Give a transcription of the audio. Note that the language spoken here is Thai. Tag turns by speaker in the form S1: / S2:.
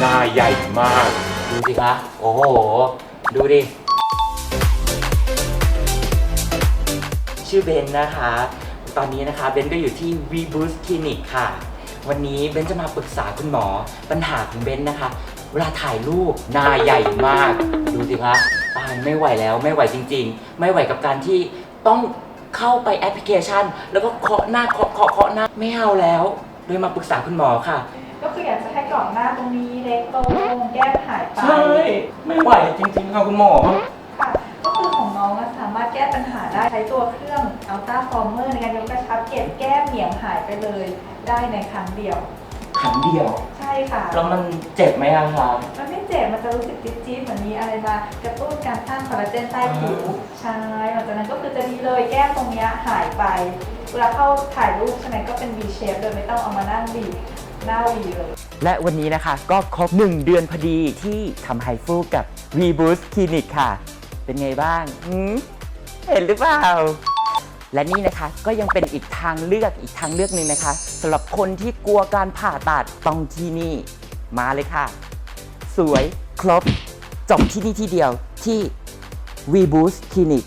S1: หน้าใหญ่มาก
S2: ดูสิคะ โอ้โห ดูดิ ชื่อเบนนะคะ ตอนนี้นะคะเบนก็อยู่ที่ V Boost Clinic ค่ะ วันนี้เบนจะมาปรึกษาคุณหมอ ปัญหาของเบนนะคะ เวลาถ่ายรูปหน้าใหญ่มาก ดูสิคะตายไม่ไหวแล้วไม่ไหวจริง ๆ ไม่ไหวกับการที่ต้องเข้าไปแอปพลิเคชัน แล้วก็เคาะหน้าเคาะเคาะเคาะหน้าไม่เอาแล้วเลยมาปรึกษาคุณหมอค่ะ
S3: ก็คืออยา กจะให้กรอบหน้าตรงนี้เล็กลงแก้มหายไป
S2: ใช่ ไม่ไหวจริงๆค่ะคุณหมอ
S3: ค่ะก็คือของน้องอะสามารถแก้ปัญหาได้ใช้ตัวเครื่อง Ultra Former ในการยกกระชับเก็บแก้มเหนียงหายไปเลย ได้ในครั้งเดียว
S2: ครั้งเดียว
S3: ใช่ค่ะ
S2: แล้วมันเจ็บไหมอะคะ
S3: มันไม่เจ็บ มันจะรู้สึกจี๊ดๆเหมือนมีอะไรมากระตุ้นการสร้างคอลลาเจนใต้ผิว ใช่หลังจากนั้นก็คือจะดีเลยแก้มตรงเนี้ยหายไป เวลาเข้าถ่ายรูปใช่ไหมก็เป็น V shape โดยไม่ต้องเอามานั่งบีบหน้า V เลย
S2: และวันนี้นะคะก็ครบ 1 เดือนพอดีที่ทำไฮฟูกับ V Boost Clinic ค่ะ เป็นไงบ้างหืมเห็นหรือเปล่า และนี่นะคะก็ยังเป็นอีกทางเลือกอีกทางเลือกหนึ่งนะคะสำหรับคนที่กลัวการผ่าตัดต้องที่นี่ มาเลยค่ะ สวยครบ จบที่นี่ที่เดียวที่ V Boost Clinic